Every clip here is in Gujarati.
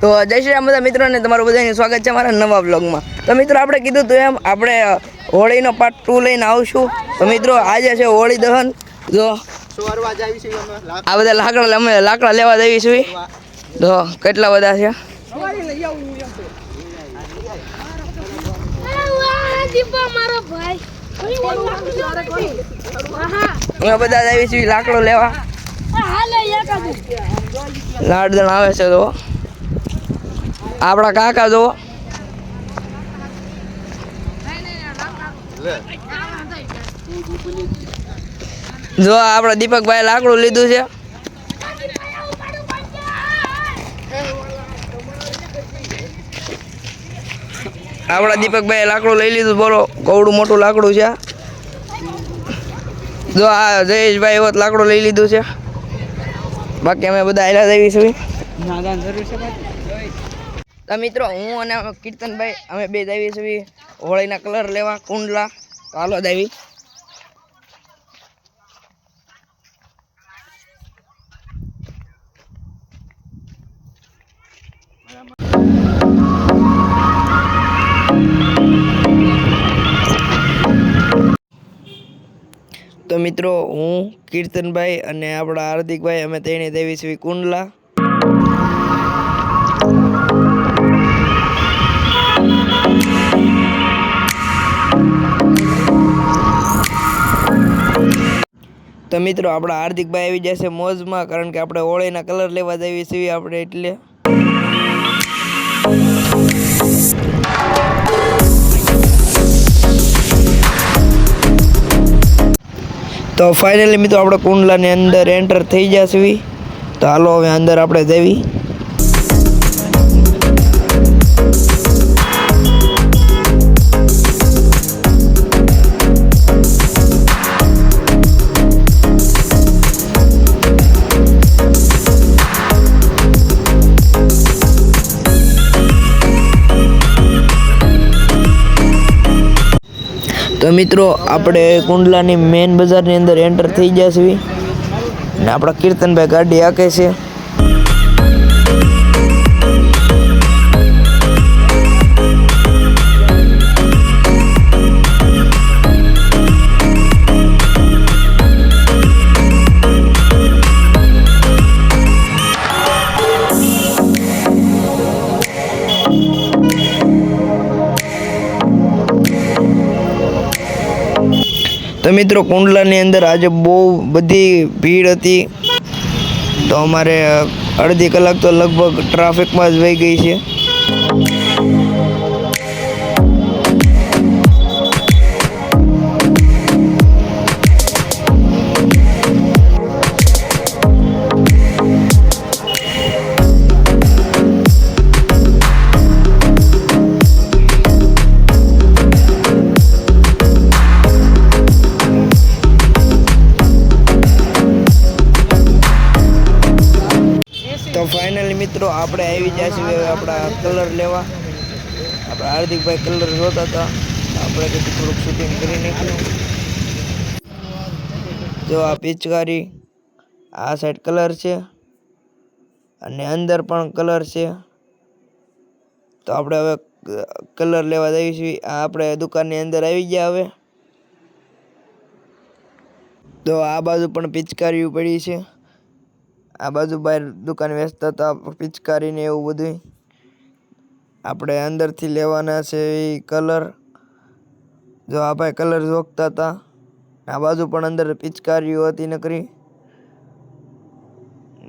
તો જય શ્રી રામ બધા મિત્રોને તમારું બધાને સ્વાગત છે મારા નવા બ્લોગમાં તો મિત્રો આપણે કીધું હતું એમ, આપણે હોળીનો પાર્ટ ટુ લઈને આવશું. તો મિત્રો, આજે છે હોળી દહન. જો જ આવી છે આ બધા લાકડા અમે લાકડા લેવા જઈશું તો કેટલા બધા છે. અમે બધા જઈશું લાકડો લેવા. લાડદણ આવે છે તો આપણા કાકા જો. જો આપણા દીપકભાઈ લાકડું લીધું છે. આપણા દીપકભાઈ લાકડું લઈ લીધું, બોલો કવડું મોટું લાકડું છે. જો આ જયેશભાઈ એવો લાકડું લઈ લીધું છે. બાકી અમે બધા આયલા દેવી છીએ તો મિત્રો, હું અને કીર્તનભાઈ, અમે બે દાવી છીએ હોળીના કલર લેવા, કુંડલા. તો હાલો દાવી. તો મિત્રો, હું, કીર્તનભાઈ અને આપણા હાર્દિકભાઈ, અમે તેની દેવી છીએ કુંડલા. તો મિત્રો, આપણા હાર્દિકભાઈ આવી જશે મોજમાં, કારણ કે આપણે હોળીના કલર લેવા જઈએ છીએ આપણે એટલે. તો ફાઇનલી મિત્રો, આપણે કુંડલાની અંદર એન્ટર થઈ જશે. તો હાલો હવે અંદર આપણે જવી તો મિત્રો, આપણે કુંડલાની મેઇન બજારની અંદર એન્ટર થઈ જશે. ને આપણા કીર્તનભાઈ ગાડી આકે છે. તો મિત્રો, કુંડલાની અંદર આજે બહુ બધી ભીડ હતી. તો અમારે અડધી કલાક તો લગભગ ટ્રાફિકમાં જ વહી ગઈ છે. તો ફાઇનલી મિત્રો આપણે આવી હવે આપણા કલર લેવા. આપણા હાર્દિકભાઈ કલર જોતા હતા. આપણે કીધું થોડુંક શૂટિંગ કરી નાખ્યું જો આ પિચકારી આ સાઈડ કલર છે. અને અંદર પણ કલર છે. તો આપણે હવે કલર લેવા જઈશું. આ આપણે દુકાનની અંદર આવી ગયા હવે. તો આ બાજુ પણ પિચકારીઓ પડી છે. આ બાજુ બહાર દુકાન વેચતા હતા પિચકારીને એવું બધું આપણે અંદરથી લેવાના છે એ કલર. જો આ ભાઈ કલર જોખતા હતા, આ બાજુ પણ અંદર પિચકારીઓ હતી નકરી.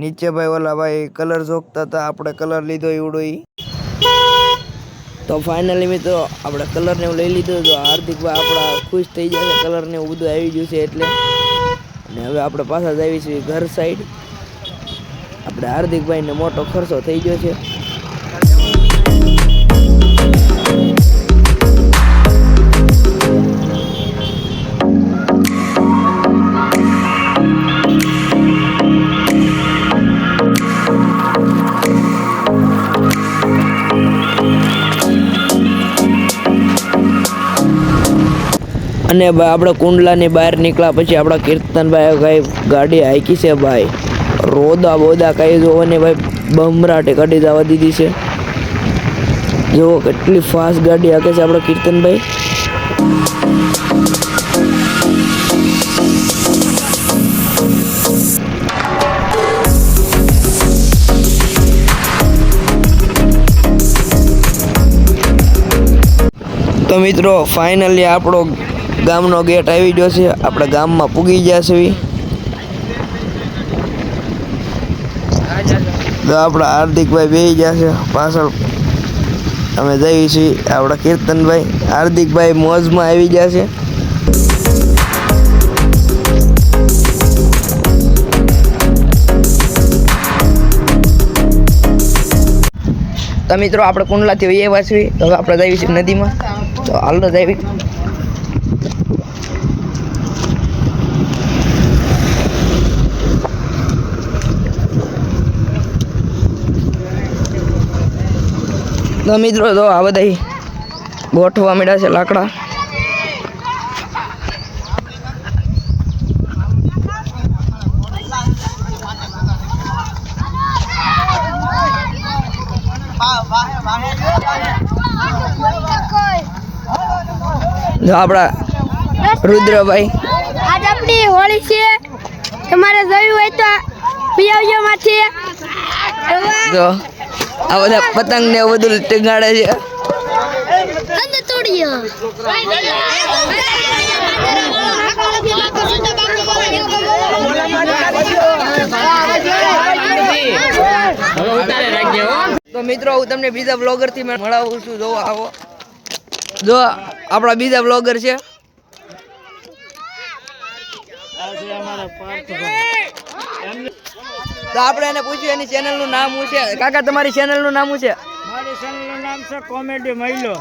નીચે ભાઈ ઓલા ભાઈ કલર જોખતા હતા, આપણે કલર લીધો એવડો એ તો ફાઇનલી મિત્રો, આપણે કલર ને એવું લઈ લીધું. તો હાર્દિકભાઈ આપણા ખુશ થઈ જશે કલર ને એવું બધું આવી ગયું છે એટલે. અને હવે આપણે પાછા જ આવી છીએ ઘર સાઈડ આપણે હાર્દિકભાઈને મોટો ખર્ચો થઈ ગયો છે. અને આપણે કુંડલાની બહાર નીકળ્યા પછી આપણા કીર્તનભાઈ ગાડી હાકી છે, ભાઈ. રોદા બોદા કઈ જોવો ને ભાઈ, બમરાટે કાઢી જવા દીધી છે. જુઓ કેટલી ફાસ્ટ ગાડી હાકે છે આપણો કીર્તનભાઈ. તો મિત્રો ફાઇનલી આપણો ગામનો ગેટ આવી ગયો છે. આપણા ગામમાં પૂગી ગયા છે. તો આપણા હાર્દિકભાઈ બે ગયા છે પાછળ. અમે જઈએ આપણા કીર્તનભાઈ. હાર્દિકભાઈ મોજમાં આવી ગયા છે. તો મિત્રો, આપણે કુંડલાથી વહીએ વાંચવી તો આપણે જઈએ છીએ નદીમાં. તો હાલ જઈએ. તો મિત્રો તો આ બધા ગોઠવા મળ્યા છે લાકડા. જો આપણા રુદ્રભાઈ. આજ આપણી હોળી છે. તમારે જોયું હોય તો પિયાવજો માંથી. જો. આ બધા પતંગ ને બધું ટીંગાડે છે. તો મિત્રો હું તમને બીજા બ્લોગરથી મળાવું છું. જોવા આવો. જો આપણા બીજા બ્લોગર છે. તો આપણે એને પૂછ્યું એની ચેનલનું નામ શું છે? કાકા તમારી ચેનલનું નામ શું છે? મારી ચેનલનું નામ છે કોમેડી મહિલો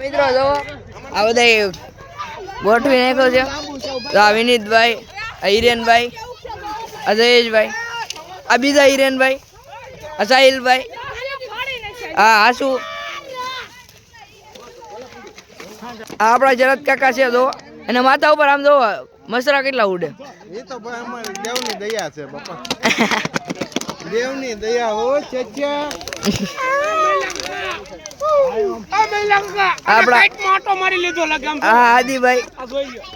મિત્રો જો આ બધા ગોઠવી નાખ્યો છે. તો આ વિનીતભાઈ આ હિરેનભાઈ આ જયેશભાઈ આ બીજા હિરેનભાઈ આ સાહિલભાઈ આ આશુ. આ આપણા જરત કાકા છે જો અને માથા ઉપર આમ જો મસરા કેટલા ઉડે? એ તો અમારે દેવની દયા છે બાપા. દેવની દયા હો ચચ્યા આપણા મોટો મારી લીધો લગામ આ આદિભાઈ. આ જોઈ લ્યો.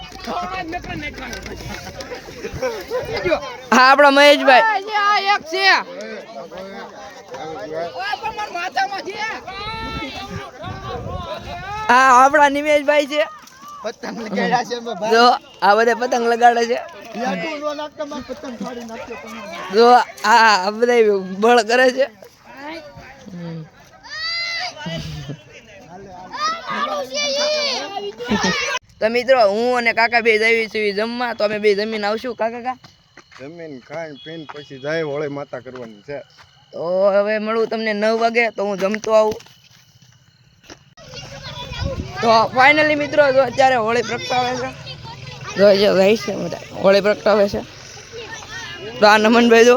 હા આપણા મહેશભાઈ. એક છે. હા આપણા નિમેશભાઈ છે. પતંગ લગાડ્યા છે જો આ બધા પતંગ લગાડે છે. જો આ બધા બળ કરે છે. તો મિત્રો હું અને કાકા બે જઈએ છીએ જમવા. તો અમે બે જમીન આવશું કાકા કા? જમીન ખાઈ પીને પછી જાય હોળી માતા કરવાની છે. તો હવે મળું તમને નવ વાગે તો હું જમતો આવું. તો ફાઇનલી મિત્રો, જો અત્યારે હોળી પ્રગટાવે છે. જો જો જાય છે બધા, હોળી પ્રગટાવે છે. તો આ નમનભાઈ જો.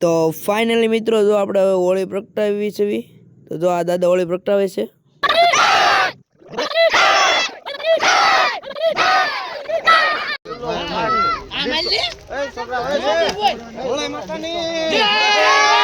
તો ફાઇનલી મિત્રો જો આપણે હવે હોળી પ્રગટાવી છે તો જો આ દાદા હોળી પ્રગટાવે છે. હોળી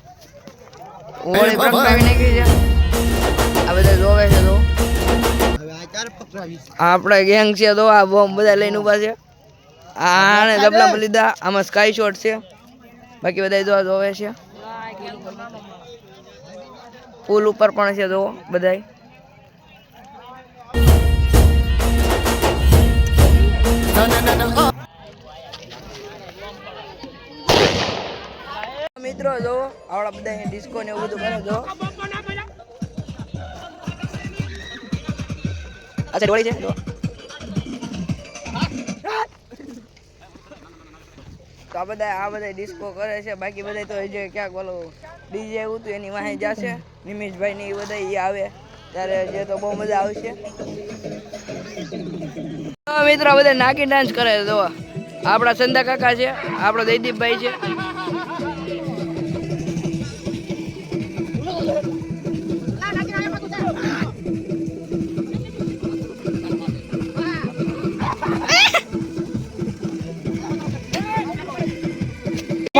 નાખી છે. આ બધા જોવે છે તો. હવે આ ચાર પકડાવી આ આપણા ગેંગ છે તો આ બોમ્બ બધા લઈને ઊભા છે. આને ડબલા લીધા. આમાં સ્કાય શોટ છે. બાકી બધા જોવા જોવે છે. પુલ ઉપર પણ છે જો બધાય. મિત્રો, જો આપણા બધા ડિસ્કો ને એવું બધું કરે, જો. અચ્છા ડોળી છે? તો આ બધા આ બધા ડિસ્કો કરે છે, બાકી બધા તો જે ક્યાંક ઓલું ડીજે એવું હતું, એની વાહે જશે. નિમિષભાઈ ને એ બધા એ આવે, ત્યારે જે તો બહુ મજા આવશે. મિત્રો બધા નાકી ડાન્સ કરે છે, જો. આપણા સંધા કાકા છે, આપણો જયદીપભાઈ છે.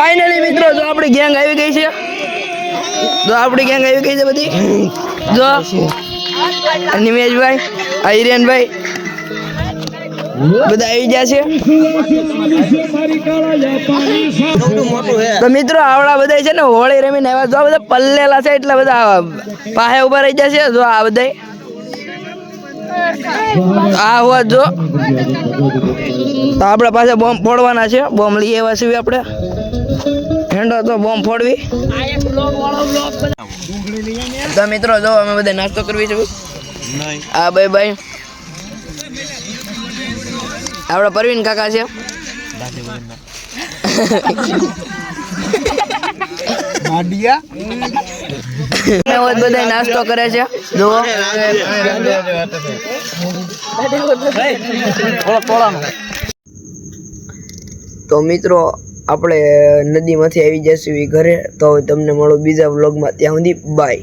ફાઇનલી મિત્રો, જો આપણી ગેંગ આવી ગઈ છે. જો આપણી ગેંગ આવી ગઈ છે બધી. જો. નિમેશભાઈ હિરેનભાઈ બધા આવી ગયા છે. તો મિત્રો, આવડા બધા છે ને, હોળી રમીને આવ્યા જો બધા પલ્લેલા છે, એટલા બધા પાસે ઊભા રહી જશે જો આ બધા આ હોવા જો. તો આપણા પાસે બોમ્બ ફોડવાના છે. બોમ્બ લઈ આવ્યા છીએ આપણે. હેન્ડો તો બોમ્બ ફોડવી. તો મિત્રો જો અમે બધા નાસ્તો કરવી છે. આ ભાઈ ભાઈ. આપણા પરવીન કાકા છે. બધા નાસ્તો કરે છે. જુઓ. તો મિત્રો આપણે નદીમાંથી આવી જશું ઘરે. તો હવે તમને મળો બીજા વ્લોગમાં. ત્યાં સુધી બાય